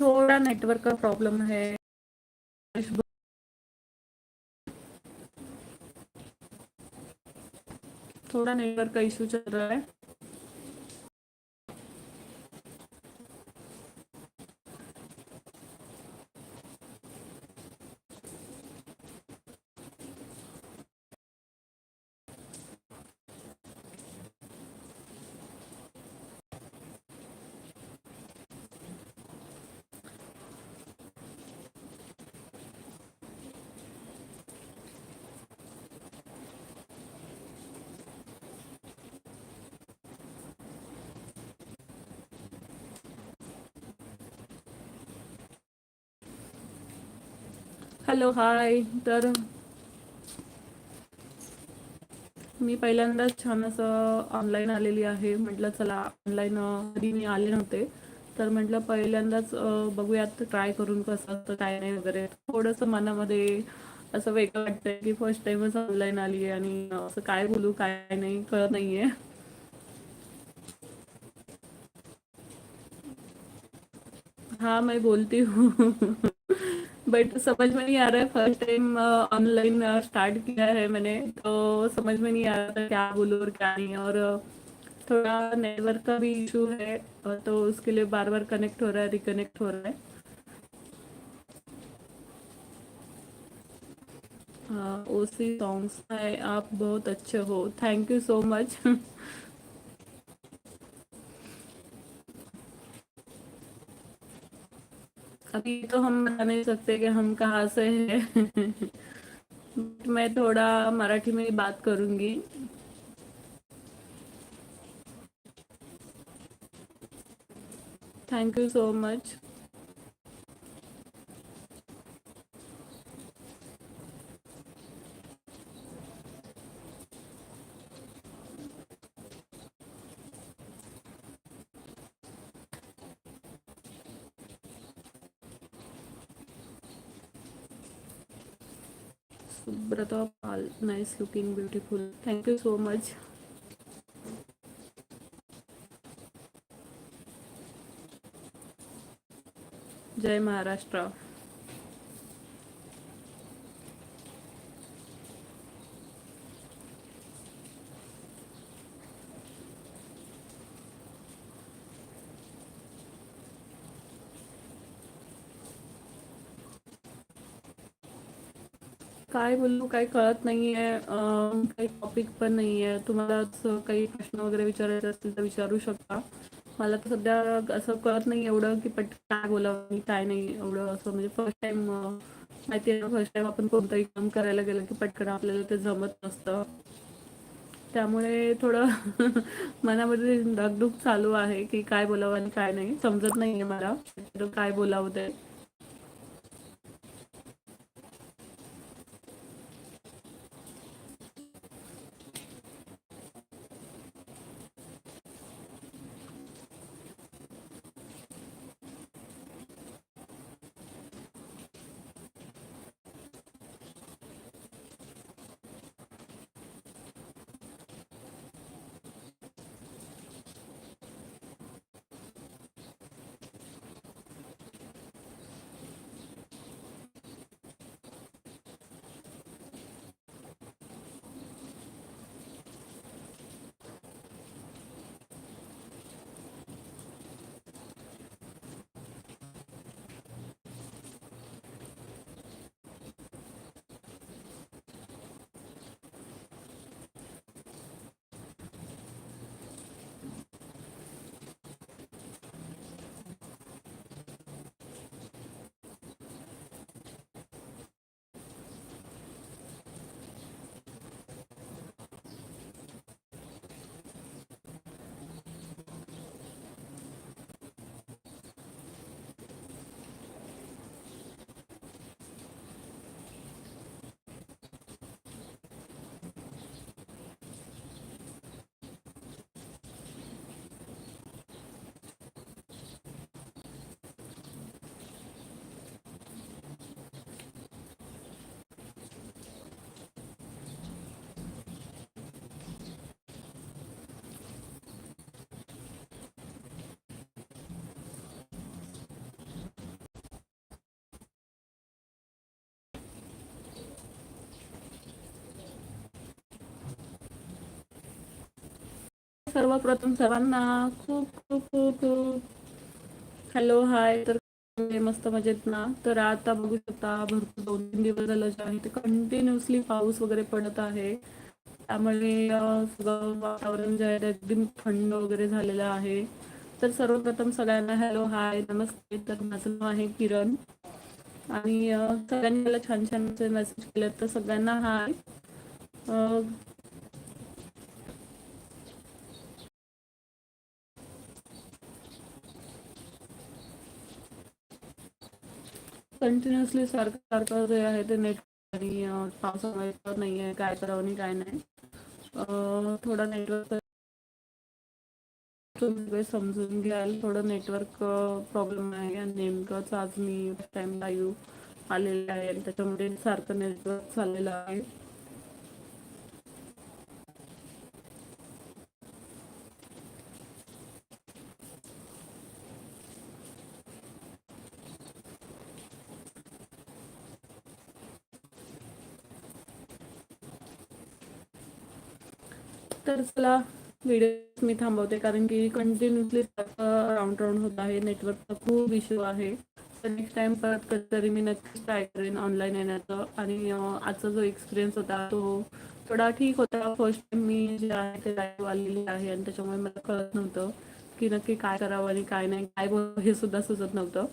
थोड़ा नेटवर्क का प्रॉब्लम है। थोड़ा नेटवर्क का इशू चल रहा है। Hello hi. तर मी पहिल्यांदाच छान असं ऑनलाईन आलेली आहे. म्हटलं चला ऑनलाईन कधी मी आले नव्हते. तर म्हटलं पहिल्यांदाच बघूयात ट्राय करून कसं असतं काय नाही वगैरे. थोडंसं मनामध्ये असं वेगळं वाटतंय की फर्स्ट टाइमच ऑनलाईन आली आहे आणि असं काय बोलू काय नाही कळत नाहीये. हाँ मैं बोलती हूँ. बट समझ में नहीं आ रहा है फ़र्स्ट टाइम ऑनलाइन स्टार्ट किया है मैंने तो समझ में नहीं आ रहा था क्या बोलूँ और क्या नहीं और थोड़ा नेटवर्क का भी इशू है तो उसके लिए बार बार कनेक्ट हो रहा है रिकनेक्ट हो रहा है। हाँ ओसी सॉन्ग्स है आप बहुत अच्छे हो। थैंक यू सो मच अभी तो हम बता नहीं सकते कि हम कहाँ से हैं। मैं थोड़ा मराठी में बात करूँगी। Thank you so much nice looking beautiful thank you so much जय महाराष्ट्र. काय बोलू काही कळत नाहीये. काही टॉपिक पण नाहीये. तुम्हाला काही प्रश्न वगैरे विचारायचे असतील तर विचारू शकता. मला तर सध्या असं कळत नाही एवढं की पट काय बोलावं आणि काय नाही एवढं असं. म्हणजे फर्स्ट टाइम माहिती आहे फर्स्ट टाइम आपण कोणतंही काम करायला गेलं की पटकन आपल्याला ते जमत नसतं. त्यामुळे थोडं मनामध्ये धगधग चालू आहे की काय बोलावं आणि काय नाही. समजत नाहीये मला. काय बोलावं ते. सर्वप्रथम सर्वांना खूप खूप खूप खूप हॅलो हाय तर मस्त मजेत ना? तर आता बघू शकता भरपूर दोन तीन दिवस झालं जे आहे. ते कंटिन्युअसली पाऊस वगैरे पडत आहे. त्यामुळे सगळं वातावरण जे आहे ते एकदम थंड वगैरे झालेलं आहे. तर सर्वप्रथम सगळ्यांना हॅलो हाय नमस्ते. तर माझं नाव आहे किरण. आणि सगळ्यांनी मला छान छान मेसेज केले. तर सगळ्यांना हाय कंटिन्युअसली सारखं सारखं जे आहे ते नेट आणि अं, पावसामुळे नाही आहे काय करावं आणि काय नाही. थोडा नेटवर्क तुम्ही समजून घ्याल. थोडं नेटवर्क प्रॉब्लेम आहे आणि नेमकंच आज मी टाइम लाईव्ह आलेले आहे. त्याच्यामुळे सारखं नेटवर्क चाललेलं आहे. तर चला व्हिडिओ मी थांबवते कारण की कंटिन्युअसली राऊंड राऊंड होत आहे. नेटवर्कचा खूप इश्यू आहे. तर नेक्स्ट टाइम परत कधीतरी मी नक्कीच ट्राय करेन ऑनलाईन येण्याचं. आणि आजचा जो एक्सपिरियन्स होता तो थोडा ठीक होता. फर्स्ट टाइम मी जे आहे ते लाईव्ह आलेली आहे आणि त्याच्यामुळे मला कळत नव्हतं की नक्की काय करावं आणि काय नाही. काय बोलावं हे सुद्धा सुचत नव्हतं.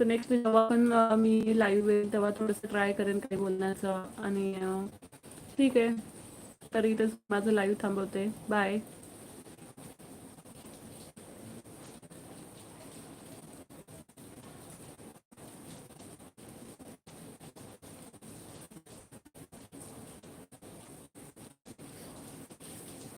तर नेक्स्ट जेव्हा पण मी लाईव्ह येईल तेव्हा थोडंसं ट्राय करेन काही बोलण्याचं. आणि ठीक आहे. तर इथेच माझं लाईव्ह थांबवते. बाय